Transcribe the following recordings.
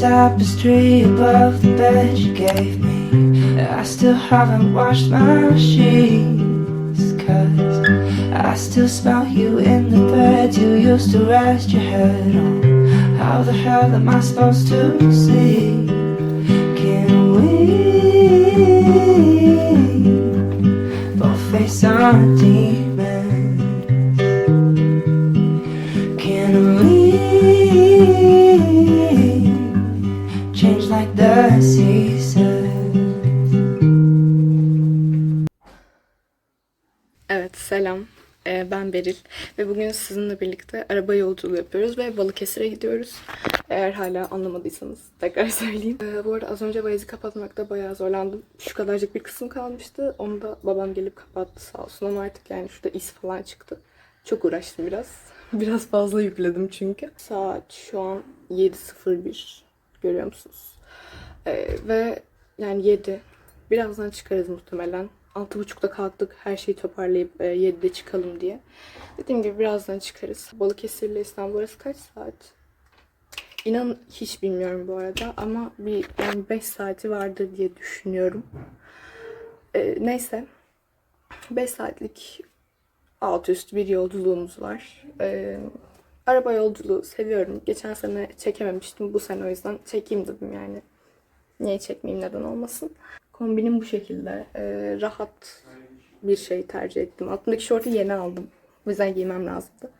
tapestry above the bed you gave me. I still haven't washed my sheets, cause I still smell you in the bed you used to rest your head on. How the hell am I supposed to see? Can we both face our demons? Evet selam. Ee, ben Beril ve bugün sizinle birlikte araba yolculuğu yapıyoruz ve Balıkesir'e gidiyoruz. Eğer hala anlamadıysanız tekrar söyleyeyim. Ee, bu arada az önce valizi kapatmakta bayağı zorlandım. Şu kadarcık bir kısım kalmıştı. Onu da babam gelip kapattı sağ olsun ama artık yani şurada iz falan çıktı. Çok uğraştım biraz. Biraz fazla yükledim çünkü. Saat şu an 7.01. Görüyor musunuz? Ee, ve yani 7. Birazdan çıkarız muhtemelen. 6.30'da kalktık her şeyi toparlayıp e, 7'de çıkalım diye. Dediğim gibi birazdan çıkarız. Balıkesir ile İstanbul arası kaç saat? İnan hiç bilmiyorum bu arada ama bir yani 5 saati vardır diye düşünüyorum. Ee, neyse. 5 saatlik alt üst bir yolculuğumuz var. Ee, araba yolculuğu seviyorum. Geçen sene çekememiştim. Bu sene o yüzden çekeyim dedim yani. Niye çekmeyeyim neden olmasın. Kombinim bu şekilde. Ee, rahat bir şey tercih ettim. Altındaki şortu yeni aldım. O yüzden giymem lazımdı.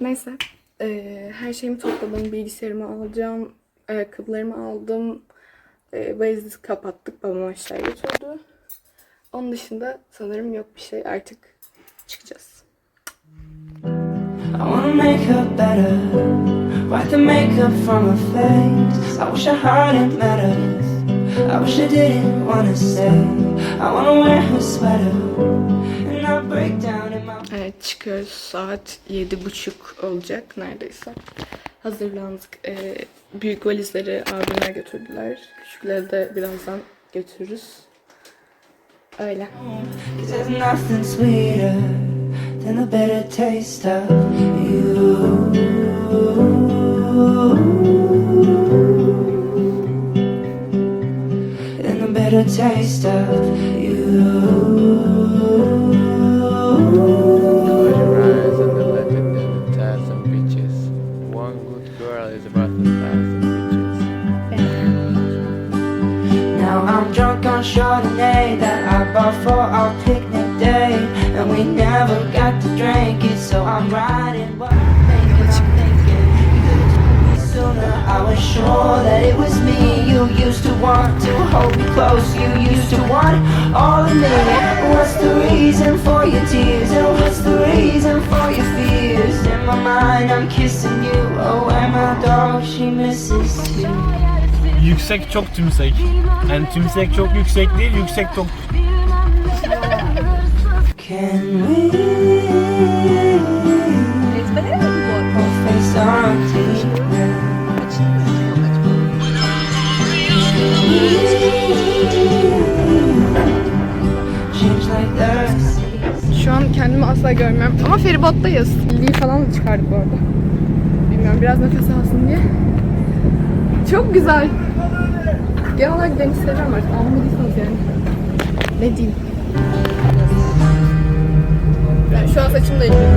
Neyse. ee, her şeyimi topladım. Bilgisayarımı alacağım. Ayakkabılarımı aldım. E, valizi kapattık. Babam aşağı götürdü. Onun dışında sanırım yok bir şey. Artık çıkacağız. I wanna make her better. Wipe the makeup from her face. I wish I hadn't met her. I wish I didn't wanna stay. I wanna wear her sweater and not break down in my. Evet çıkıyoruz. Saat yedi buçuk olacak neredeyse. Hazırlandık. Ee, büyük valizleri abimler götürdüler. Küçükleri de birazdan götürürüz. Öyle. There's nothing sweeter than the bitter taste of you. A thousand bitches. Now I'm drunk on Chardonnay that I bought for our picnic day, and we never got to drink it, so I'm riding. What I'm thinking, I'm thinking. You could've told me sooner. I was sure that it was me. You used to want to hold me close. You used to want all of me. What's the reason for your tears? And what's the reason for your fears? In my mind, I'm kissing you. Oh, and my dog, she misses you. Yüksek çok tümsek. Yani tümsek çok yüksek değil, yüksek çok Can we face our kendimi asla görmüyorum. Ama feribottayız. Bildiği falan da çıkardık bu arada. Bilmiyorum biraz nefes alsın diye. Çok güzel. Genel olarak deniz seviyorum artık. Anlamadıysanız yani. Ne diyeyim? Yani şu an saçımla ilgili.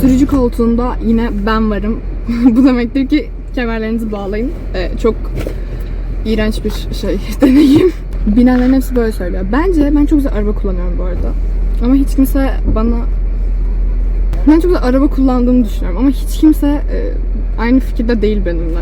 Sürücü koltuğunda yine ben varım. Bu demektir ki kemerlerinizi bağlayın. Ee, çok iğrenç bir şey deneyim. Binenlerin hepsi böyle söylüyor. Bence ben çok güzel araba kullanıyorum bu arada. Ama hiç kimse bana ben çok güzel araba kullandığımı düşünüyorum ama hiç kimse e, aynı fikirde değil benimle.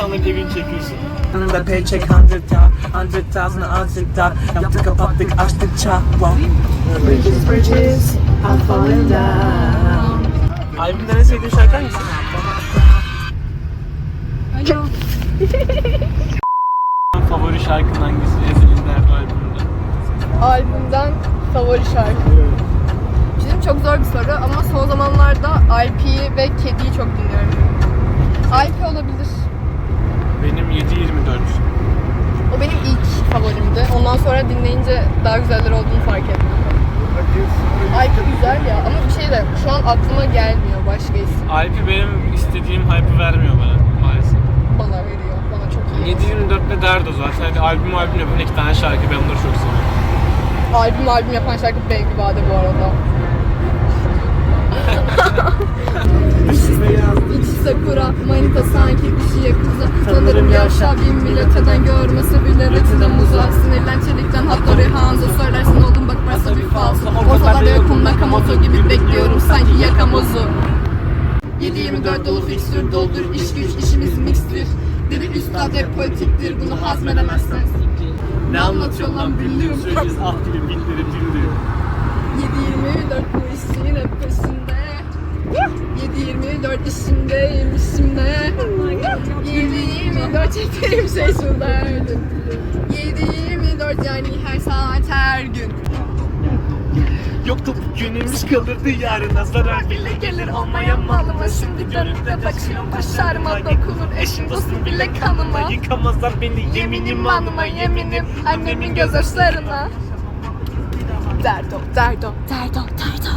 İnsanların evini çekiyorsun. the paycheck hundred times. Hundred thousand azıcık daha Yaptık kapattık açtık çapa Bridges, bridges are falling down. Albümden en sevdiğin şarkı hangisi? Favori şarkın hangisi? Ezel'in Derdi albümünde. Albümden favori şarkı. Şimdi çok zor bir soru ama son zamanlarda IP'yi ve Kedi'yi çok dinliyorum. IP olabilir. Benim 7-24. O benim ilk favorimdi. Ondan sonra dinleyince daha güzeller olduğunu fark ettim. IP güzel ya ama bir şey de şu an aklıma gelmiyor başka isim. Alp'i benim istediğim hype'ı vermiyor bana maalesef. Bana veriyor. Bana çok iyi. 7-24'te Derdo zaten. Hadi albüm albüm yapan iki tane şarkı ben bunları çok seviyorum. Albüm albüm yapan şarkı Bengi Bade bu arada. İç sakura, manita sanki bir şey yakuza Yaşa. bin milleteden görmese bile retina muza Sinirlen çelikten hattori hanzo Söylersin oğlum bak burası bir falso Ortalarda yokum Nakamoto gibi bekliyorum. sanki yakamozu 7-24 dolu fikstür doldur iş güç işimiz mixtir. Dedi üstad hep politiktir bunu hazmedemezsin. Ne anlatıyor lan? biliyorum Söyleyeceğiz ah gibi bitleri tündü. 7-24 bu işin hep peşinde 7-24 işimdeyim işimde 7-24 çektiğim şey şu derdim 7-24 yani her saat her gün Yoktu günümüz kalırdı yarına zarar bile gelir olmayan malıma Şimdi dönüp de bakıyorum başarıma dokunur eşim dostum bile kanıma. Yıkamazlar beni yeminim anıma yeminim annemin göz yaşlarına. Derdo, derdo, derdo, derdo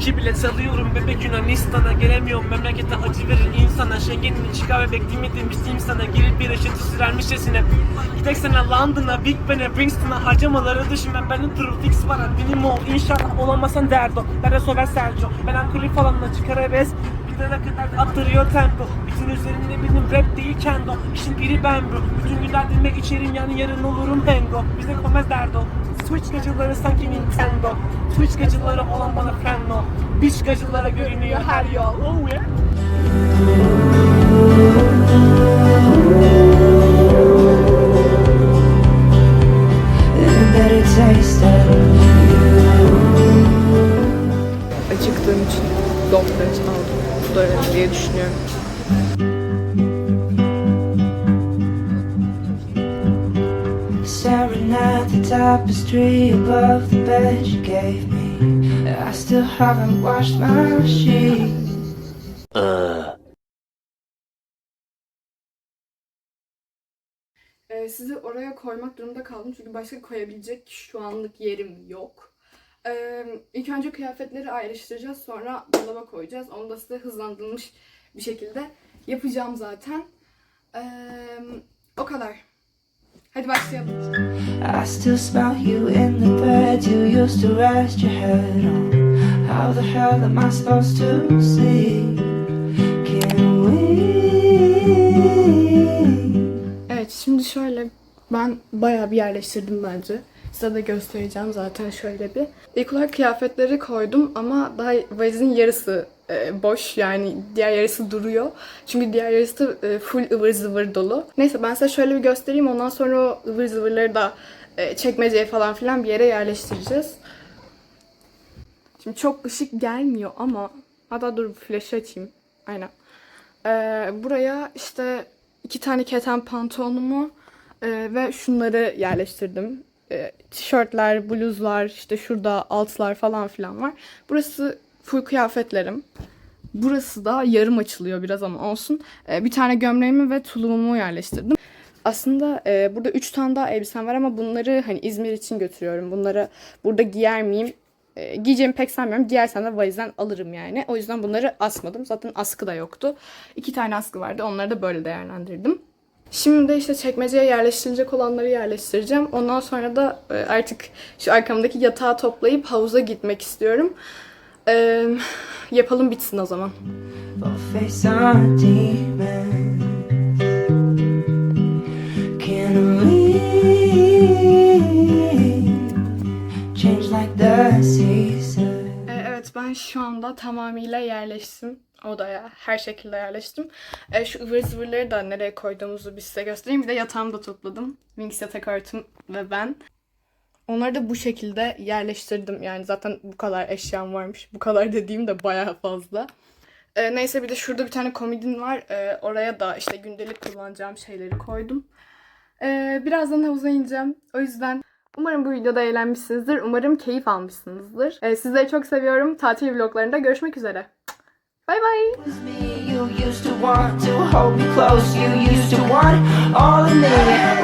İki bilet salıyorum bebek Yunanistan'a. Gelemiyorum memlekete acı verir insana. Schengen'ini çıkar ve bekleyeyim demiştim sana. Girip bir eşit sürermişçesine. Gidek sana London'a, Big Ben'e, Princeton'a Harcamaları düşünmem. Benim turu fix var Benim ol. İnşallah olamazsan derdo. Dere sover Sergio. Ankara falanla çıkar heves. Bir de ne kadar attırıyor tempo. Bütün üzerinde benim rap değil kendo. İşin biri ben bro. Bütün gün derdime içerim yani yarın olurum hengo Bize komez derdo Switch gacıları sanki Nintendo Twitch gacıları olan bana friend o Bitch gacılara görünüyor her yol Oh yeah Acıktığım için Dolphin's aldım. Bu da diye düşünüyorum. At the tapestry above the bed you gave me. I still haven't washed my sheets. Ee, sizi oraya koymak durumunda kaldım çünkü başka koyabilecek şu anlık yerim yok. Ee, ilk önce kıyafetleri ayrıştıracağız sonra dolaba koyacağız. Onu da size hızlandırılmış bir şekilde yapacağım zaten. Ee, o kadar. Hadi başlayalım. I still smell you in the bed you used to rest your head on. How the hell am I supposed to sleep? Can we? Evet şimdi şöyle ben bayağı bir yerleştirdim bence. Size de göstereceğim zaten şöyle bir. İlk olarak kıyafetleri koydum ama daha valizin yarısı e, boş yani diğer yarısı duruyor. Çünkü diğer yarısı e, full ıvır zıvır dolu. Neyse ben size şöyle bir göstereyim ondan sonra o ıvır zıvırları da e, çekmeceye falan filan bir yere yerleştireceğiz. Şimdi çok ışık gelmiyor ama hatta dur flash açayım. Aynen. Ee, buraya işte iki tane keten pantolonumu e, ve şunları yerleştirdim. E, tişörtler, bluzlar, işte şurada altlar falan filan var. Burası full kıyafetlerim. Burası da yarım açılıyor biraz ama olsun. E, bir tane gömleğimi ve tulumumu yerleştirdim. Aslında e, burada üç tane daha elbisem var ama bunları hani İzmir için götürüyorum. Bunları burada giyer miyim? E, giyeceğimi pek sanmıyorum. Giyersem de valizden alırım yani. O yüzden bunları asmadım. Zaten askı da yoktu. İki tane askı vardı. Onları da böyle değerlendirdim. Şimdi de işte çekmeceye yerleştirilecek olanları yerleştireceğim. Ondan sonra da e, artık şu arkamdaki yatağı toplayıp havuza gitmek istiyorum. E, yapalım bitsin o zaman. E, evet Ben şu anda tamamıyla yerleştim odaya. Her şekilde yerleştim. E, şu ıvır zıvırları da nereye koyduğumuzu bir size göstereyim. Bir de yatağımı da topladım. Wings yatak örtüm ve ben. Onları da bu şekilde yerleştirdim. Yani zaten bu kadar eşyam varmış. Bu kadar dediğim de bayağı fazla. E, neyse bir de şurada bir tane komodin var. E, oraya da işte gündelik kullanacağım şeyleri koydum. E, birazdan havuza ineceğim. O yüzden umarım bu videoda eğlenmişsinizdir. Umarım keyif almışsınızdır. E, sizleri çok seviyorum. Tatil vloglarında görüşmek üzere. Was me you used to want to hold me close. You used to want all of me.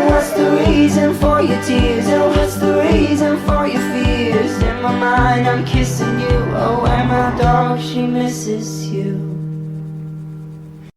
What's the reason for your tears? And what's the reason for your fears? In my mind i'm kissing you. Oh and my dog she misses you